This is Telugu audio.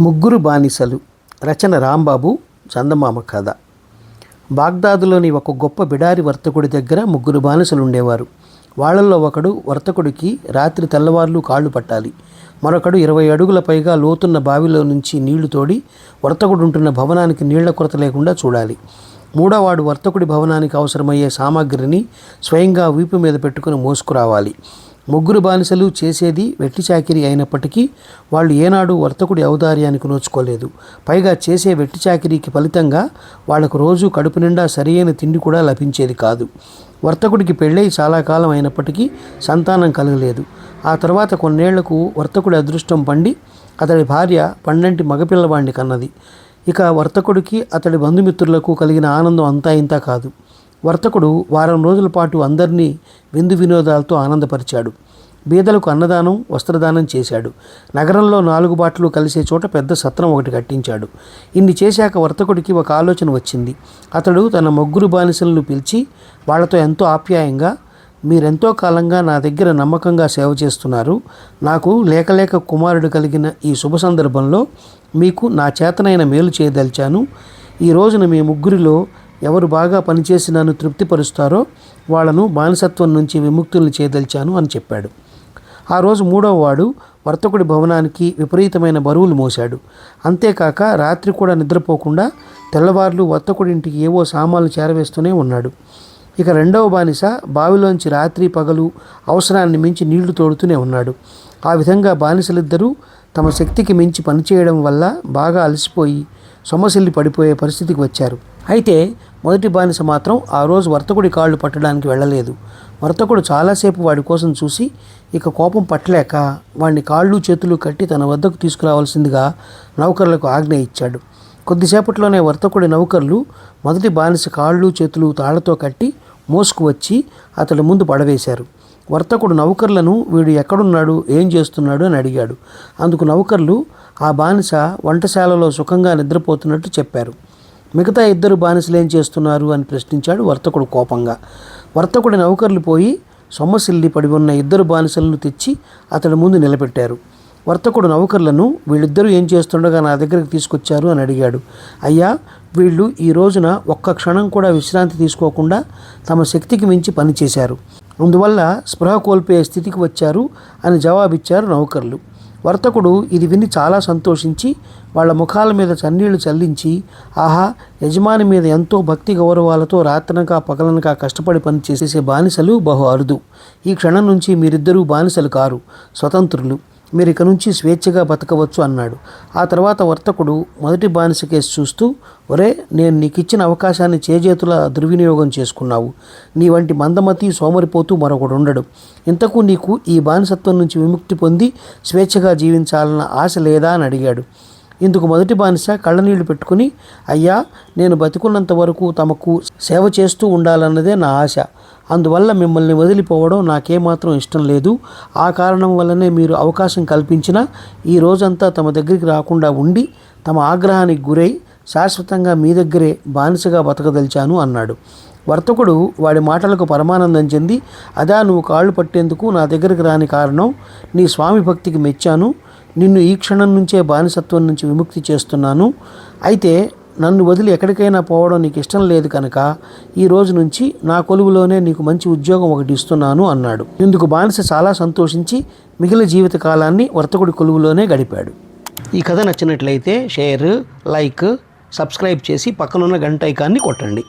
ముగ్గురు బానిసలు. రచన రాంబాబు చందమామ కథ. బాగ్దాదులోని ఒక గొప్ప బిడారి వర్తకుడి దగ్గర ముగ్గురు బానిసలు ఉండేవారు వాళ్ళల్లో ఒకడు వర్తకుడికి రాత్రి తెల్లవార్లు కాళ్ళు పట్టాలి. మరొకడు ఇరవై అడుగుల పైగా లోతున్న బావిలో నుంచి నీళ్ళు తోడి వర్తకుడు ఉంటున్న భవనానికి నీళ్ళ కొరత లేకుండా చూడాలి. మూడోవాడు వర్తకుడి భవనానికి అవసరమయ్యే సామాగ్రిని స్వయంగా వీపు మీద పెట్టుకుని మోసుకురావాలి. ముగ్గురు బానిసలు చేసేది వెట్టి చాకిరి అయినప్పటికీ వాళ్ళు ఏనాడు వర్తకుడి ఔదార్యానికి నోచుకోలేదు. పైగా చేసే వెట్టి చాకిరీకి ఫలితంగా వాళ్ళకు రోజు కడుపు నిండా సరియైన తిండి కూడా లభించేది కాదు. వర్తకుడికి పెళ్ళై చాలా కాలం అయినప్పటికీ సంతానం కలగలేదు. ఆ తర్వాత కొన్నేళ్ళకు వర్తకుడి అదృష్టం పండి అతడి భార్య పండంటి మగపిల్లవాణ్ణి కన్నది. ఇక వర్తకుడికి అతడి బంధుమిత్రులకు కలిగిన ఆనందం అంతా ఇంతా కాదు. వర్తకుడు వారం రోజుల పాటు అందరినీ విందు వినోదాలతో ఆనందపరిచాడు. బీదలకు అన్నదానం వస్త్రదానం చేశాడు. నగరంలో నాలుగు బాటలు కలిసే చోట పెద్ద సత్రం ఒకటి కట్టించాడు. ఇన్ని చేశాక వర్తకుడికి ఒక ఆలోచన వచ్చింది. అతడు తన ముగ్గురు బానిసలను పిలిచి వాళ్ళతో ఎంతో ఆప్యాయంగా మీరెంతో కాలంగా నా దగ్గర నమ్మకంగా సేవ చేస్తున్నారు. నాకు లేకలేక కుమారుడు కలిగిన ఈ శుభ సందర్భంలో మీకు నా చేతనైన మేలు చేయదలిచాను. ఈ రోజున మీ ముగ్గురిలో ఎవరు బాగా పనిచేసి నన్ను తృప్తిపరుస్తారో వాళ్ళను బానిసత్వం నుంచి విముక్తుల్ని చేయదలిచాను అని చెప్పాడు. ఆ రోజు మూడవ వాడు వర్తకుడి భవనానికి విపరీతమైన బరువులు మోశాడు. అంతేకాక రాత్రి కూడా నిద్రపోకుండా తెల్లవార్లు వర్తకుడింటికి ఏవో సామాన్లు చేరవేస్తూనే ఉన్నాడు. ఇక రెండవ బానిస బావిలోంచి రాత్రి పగలు అవసరాన్ని మించి నీళ్ళు తోడుతూనే ఉన్నాడు. ఆ విధంగా బానిసలిద్దరూ తమ శక్తికి మించి పనిచేయడం వల్ల బాగా అలసిపోయి సొమ్మసిల్లి పడిపోయే పరిస్థితికి వచ్చారు. అయితే మొదటి బానిస మాత్రం ఆ రోజు వర్తకుడి కాళ్ళు పట్టడానికి వెళ్ళలేదు. వర్తకుడు చాలాసేపు వాడి కోసం చూసి ఇక కోపం పట్టలేక వాడిని కాళ్ళు చేతులు కట్టి తన వద్దకు తీసుకురావాల్సిందిగా నౌకర్లకు ఆజ్ఞ ఇచ్చాడు. కొద్దిసేపట్లోనే వర్తకుడి నౌకర్లు మొదటి బానిస కాళ్ళు చేతులు తాళ్ళతో కట్టి మోసుకు వచ్చి అతడి ముందు పడవేశారు. వర్తకుడు నౌకర్లను వీడు ఎక్కడున్నాడు ఏం చేస్తున్నాడు అని అడిగాడు. అందుకు నౌకర్లు ఆ బానిస వంటశాలలో సుఖంగా నిద్రపోతున్నట్టు చెప్పారు. మిగతా ఇద్దరు బానిసలు ఏం చేస్తున్నారు అని ప్రశ్నించాడు వర్తకుడు కోపంగా. వర్తకుడి నౌకర్లు పోయి సొమ్మసిల్లి పడి ఉన్న ఇద్దరు బానిసలను తెచ్చి అతడి ముందు నిలబెట్టారు. వర్తకుడు నౌకర్లను వీళ్ళిద్దరూ ఏం చేస్తుండగా నా దగ్గరికి తీసుకొచ్చారు అని అడిగాడు. అయ్యా వీళ్ళు ఈ రోజున ఒక్క క్షణం కూడా విశ్రాంతి తీసుకోకుండా తమ శక్తికి మించి పనిచేశారు అందువల్ల స్పృహ కోల్పోయే స్థితికి వచ్చారు అని జవాబిచ్చారు నౌకర్లు. వర్తకుడు ఇది విని చాలా సంతోషించి వాళ్ళ ముఖాల మీద చన్నీళ్ళు చల్లించి ఆహా యజమాని మీద ఎంతో భక్తి గౌరవాలతో రాత్రనక పగలనక కష్టపడి పని చేసే బానిసలు బహు అరుదు. ఈ క్షణం నుంచి మీరిద్దరూ బానిసలు కారు స్వతంత్రులు. మీరు ఇక నుంచి స్వేచ్ఛగా బతకవచ్చు అన్నాడు. ఆ తర్వాత వర్తకుడు మొదటి బానిస కేసు చూస్తూ ఒరే నేను నీకు ఇచ్చిన అవకాశాన్ని చేజేతుల దుర్వినియోగం చేసుకున్నావు. నీ వంటి మందమతి సోమరిపోతూ మరొకడు ఉండడు ఇంతకు నీకు ఈ బానిసత్వం నుంచి విముక్తి పొంది స్వేచ్ఛగా జీవించాలన్న ఆశ లేదా? అని అడిగాడు. ఇందుకు మొదటి బానిస కళ్ళనీళ్ళు పెట్టుకుని అయ్యా నేను బతికున్నంత వరకు తమకు సేవ చేస్తూ ఉండాలన్నదే నా ఆశ. అందువల్ల మిమ్మల్ని వదిలిపోవడం నాకేమాత్రం ఇష్టం లేదు. ఆ కారణం వల్లనే మీరు అవకాశం కల్పించినా ఈ రోజంతా తమ దగ్గరికి రాకుండా ఉండి తమ ఆగ్రహానికి గురై శాశ్వతంగా మీ దగ్గరే బానిసగా బతకదలిచాను అన్నాడు. వర్తకుడు వాడి మాటలకు పరమానందం చెంది అదా నువ్వు కాళ్ళు పట్టేందుకు నా దగ్గరికి రాని కారణం. నీ స్వామి భక్తికి మెచ్చాను. నిన్ను ఈ క్షణం నుంచే బానిసత్వం నుంచి విముక్తి చేస్తున్నాను. అయితే నన్ను వదిలి ఎక్కడికైనా పోవడం నీకు ఇష్టం లేదు కనుక ఈ రోజు నుంచి నా కొలువులోనే నీకు మంచి ఉద్యోగం ఒకటి ఇస్తున్నాను అన్నాడు. ఇందుకు బానిస చాలా సంతోషించి మిగిలిన జీవిత కాలాన్ని వర్తకుడి కొలువులోనే గడిపాడు. ఈ కథ నచ్చినట్లయితే షేర్ లైక్ సబ్స్క్రైబ్ చేసి పక్కనున్న గంట ఐకాన్ని కొట్టండి.